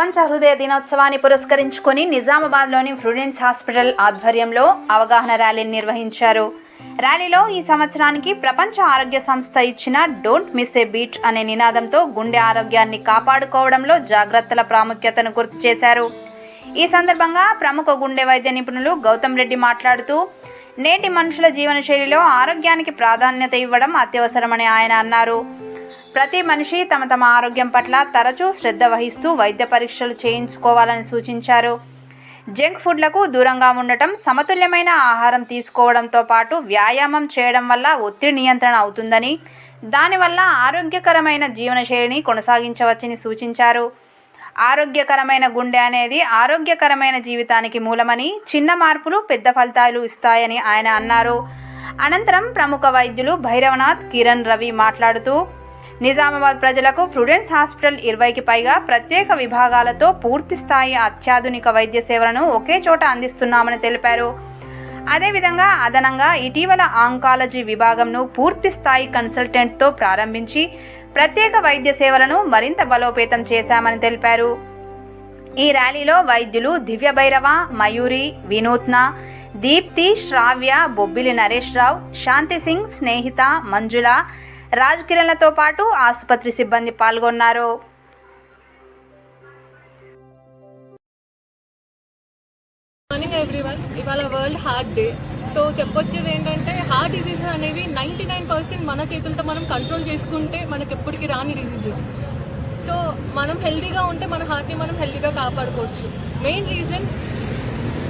ప్రపంచ హృదయ దినోత్సవాన్ని పురస్కరించుకొని నిజామాబాద్లోని ప్రుడెన్స్ హాస్పిటల్ ఆధ్వర్యంలో అవగాహన ర్యాలీని నిర్వహించారు. ర్యాలీలో ఈ సంవత్సరానికి ప్రపంచ ఆరోగ్య సంస్థ ఇచ్చిన డోంట్ మిస్ ఏ బీట్ అనే నినాదంతో గుండె ఆరోగ్యాన్ని కాపాడుకోవడంలో జాగ్రత్తల ప్రాముఖ్యతను గుర్తు చేశారు. ఈ సందర్భంగా ప్రముఖ గుండె వైద్య నిపుణులు గౌతమ్ రెడ్డి మాట్లాడుతూ నేటి మనుషుల జీవనశైలిలో ఆరోగ్యానికి ప్రాధాన్యత ఇవ్వడం అత్యవసరమని ఆయన అన్నారు. ప్రతి మనిషి తమ తమ ఆరోగ్యం పట్ల తరచూ శ్రద్ధ వహిస్తూ వైద్య పరీక్షలు చేయించుకోవాలని సూచించారు. జంక్ ఫుడ్లకు దూరంగా ఉండటం సమతుల్యమైన ఆహారం తీసుకోవడంతో పాటు వ్యాయామం చేయడం వల్ల ఒత్తిడి నియంత్రణ అవుతుందని దానివల్ల ఆరోగ్యకరమైన జీవనశైలిని కొనసాగించవచ్చని సూచించారు. ఆరోగ్యకరమైన గుండె అనేది ఆరోగ్యకరమైన జీవితానికి మూలమని చిన్న మార్పులు పెద్ద ఫలితాలు ఇస్తాయని ఆయన అన్నారు. అనంతరం ప్రముఖ వైద్యులు భైరవనాథ్ కిరణ్ రవి మాట్లాడుతూ నిజామాబాద్ ప్రజలకు ప్రుడెన్స్ హాస్పిటల్ ఇరవైకి పైగా ప్రత్యేక విభాగాలతో పూర్తి స్థాయి అత్యాధునిక వైద్య సేవలను ఒకే చోట అందిస్తున్నామని తెలిపారు. అదేవిధంగా అదనంగా ఇటీవల ఆంకాలజీ విభాగంను పూర్తి స్థాయి కన్సల్టెంట్తో ప్రారంభించి ప్రత్యేక వైద్య సేవలను మరింత బలోపేతం చేశామని తెలిపారు. ఈ ర్యాలీలో వైద్యులు దివ్య భైరవ మయూరి వినూత్న దీప్తి శ్రావ్య బొబ్బిలి నరేష్ రావు శాంతి సింగ్ స్నేహిత మంజుల రాజ్ కిరణ్లతో పాటు ఆసుపత్రి సిబ్బంది పాల్గొన్నారు. మార్నింగ్ ఎవ్రీవన్ ఇవాళ వరల్డ్ హార్ట్ డే సో చెప్పొచ్చేది ఏంటంటే హార్ట్ డిసీజెస్ అనేవి నైంటీ నైన్ పర్సెంట్ మన చేతులతో మనం కంట్రోల్ చేసుకుంటే మనకి ఎప్పటికీ రాని డిసీజెస్ సో మనం హెల్తీగా ఉంటే మన హార్ట్ని మనం హెల్తీగా కాపాడుకోవచ్చు. మెయిన్ రీజన్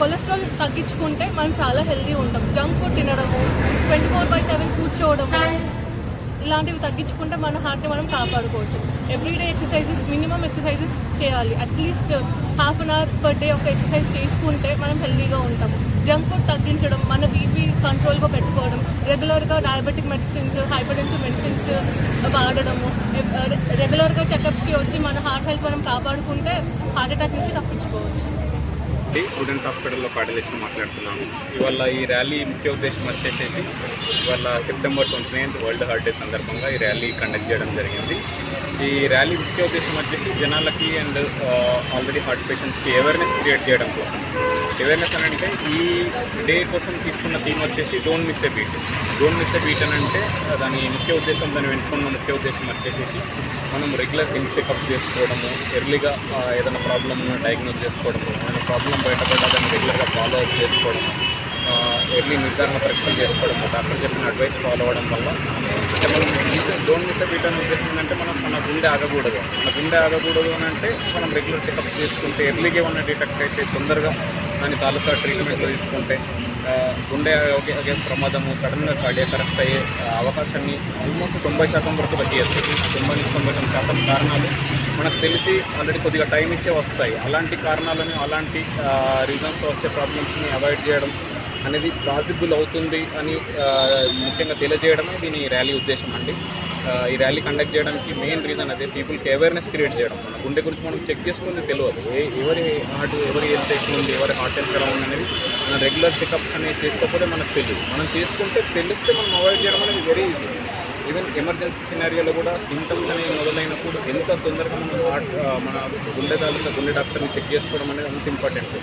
కొలెస్ట్రాల్ తగ్గించుకుంటే మనం చాలా హెల్తీ ఉంటాం. జంక్ ఫుడ్ తినడము ట్వంటీ ఫోర్ బై సెవెన్ కూర్చోవడము ఇలాంటివి తగ్గించుకుంటే మన హార్ట్ని మనం కాపాడుకోవచ్చు. ఎవ్రీడే ఎక్సర్సైజెస్ మినిమం ఎక్సర్సైజెస్ చేయాలి. At least half an hour per day ఒక ఎక్సర్సైజ్ చేసుకుంటే మనం హెల్దీగా ఉంటాము జంక్ ఫుడ్ తగ్గించడం మన బీపీ కంట్రోల్గా పెట్టుకోవడం రెగ్యులర్గా డయాబెటిక్ మెడిసిన్స్ హైపర్టెన్సివ్ మెడిసిన్స్ వాడడము రెగ్యులర్గా చెకప్స్కి వచ్చి మన హార్ట్ హెల్త్ మనం కాపాడుకుంటే హార్ట్ అటాక్ నుంచి తప్పించుకోవచ్చు. స్టూడెంట్స్ హాస్పిటల్లో కోఆర్డినేషన్ మాట్లాడుతున్నాము. ఇవాళ ఈ ర్యాలీ ముఖ్య ఉద్దేశం వచ్చేసేసి ఇవాళ September twenty ninth world heart day సందర్భంగా ఈ ర్యాలీ కండక్ట్ చేయడం జరిగింది. ఈ ర్యాలీ ముఖ్య ఉద్దేశం వచ్చేసి జనాలకి అండ్ ఆల్రెడీ హార్ట్ పేషెంట్స్కి అవేర్నెస్ క్రియేట్ చేయడం కోసం. అవేర్నెస్ అని అంటే ఈ డే కోసం తీసుకున్న థీమ్ వచ్చేసి don't miss a beat don't miss a beat అని అంటే దాని ముఖ్య ఉద్దేశం దాన్ని వెనుకున్న ముఖ్య ఉద్దేశం వచ్చేసేసి మనం రెగ్యులర్ హెల్త్ చెకప్ చేసుకోవడము ఎర్లీగా ఏదైనా ప్రాబ్లమ్ డయాగ్నోస్ చేసుకోవడము ఏదైనా ప్రాబ్లం బయటపడ్డా దాన్ని రెగ్యులర్గా ఫాలో అప్ చేసుకోవడము. ఎర్లీ నిర్ధారణ పరీక్షలు చేసుకోవడము డాక్టర్ చెప్పిన అడ్వైస్ ఫాలో అవ్వడం వల్ల అంటే మనం డోంట్ మిస్ అప్ అనే ఏంటంటే మనం మన గుండె ఆగకూడదు. మన గుండె ఆగకూడదు అని అంటే మనం రెగ్యులర్ చెకప్ చేసుకుంటే ఎర్లీగా ఉన్న డిటెక్ట్ అయితే తొందరగా దాని తాలూకా ట్రీట్మెంట్లో తీసుకుంటే గుండె ఓకే ఓకే ప్రమాదము సడన్గా కాడే కరెక్ట్ అయ్యే అవకాశాన్ని ఆల్మోస్ట్ తొంభై శాతం వరకు తగ్గిస్తుంది తొంభై నుంచి తొంభై శాతం కారణాలు మనకు తెలిసి ఆల్రెడీ కొద్దిగా టైం ఇచ్చే వస్తాయి. అలాంటి కారణాలను అలాంటి రీజన్స్తో వచ్చే ప్రాబ్లమ్స్ని అవాయిడ్ చేయడం అనేది పాసిబుల్ అవుతుంది అని ముఖ్యంగా తెలియజేయడమే దీని ర్యాలీ ఉద్దేశం అండి. ఈ ర్యాలీ కండక్ట్ చేయడానికి మెయిన్ రీజన్ అదే పీపుల్కి అవేర్నెస్ క్రియేట్ చేయడం. మన గుండె గురించి మనం చెక్ చేసుకుంది తెలియదు. ఏ ఎవరి హార్ట్ ఎవరి హెల్త్ ఎక్కువ ఉంది ఎవరి హార్ట్ హెల్త్ ఎలా ఉంది అనేది మన రెగ్యులర్ చెకప్స్ అనేవి చేసుకోకపోతే మనకు తెలియదు మనం చేసుకుంటే తెలిస్తే మనం అవాయిడ్ చేయడం అనేది వెరీ ఈజీ ఈవెన్ ఎమర్జెన్సీ సినారియోలో కూడా సింటమ్స్ అనేవి మొదలైనప్పుడు ఎంత తొందరగా మనం మన గుండె తాలూకా గుండె డాక్టర్ని చెక్ చేసుకోవడం అనేది అంత ఇంపార్టెంట్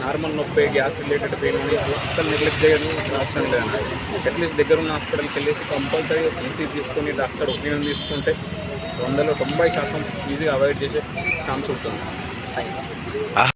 నార్మల్ నొప్పి గ్యాస్ రిలేటెడ్ పెయిన్ అని అసలు నెగ్లెక్ట్ చేయడం అవసరం లేదండి అట్లీస్ట్ దగ్గర ఉన్న హాస్పిటల్కి వెళ్ళేసి కంపల్సరీ ఈసీ తీసుకొని డాక్టర్ ఒపీనియన్ తీసుకుంటే వందలో తొంభై శాతం ఈజీగా అవాయిడ్ చేసే ఛాన్స్ ఉంటుంది.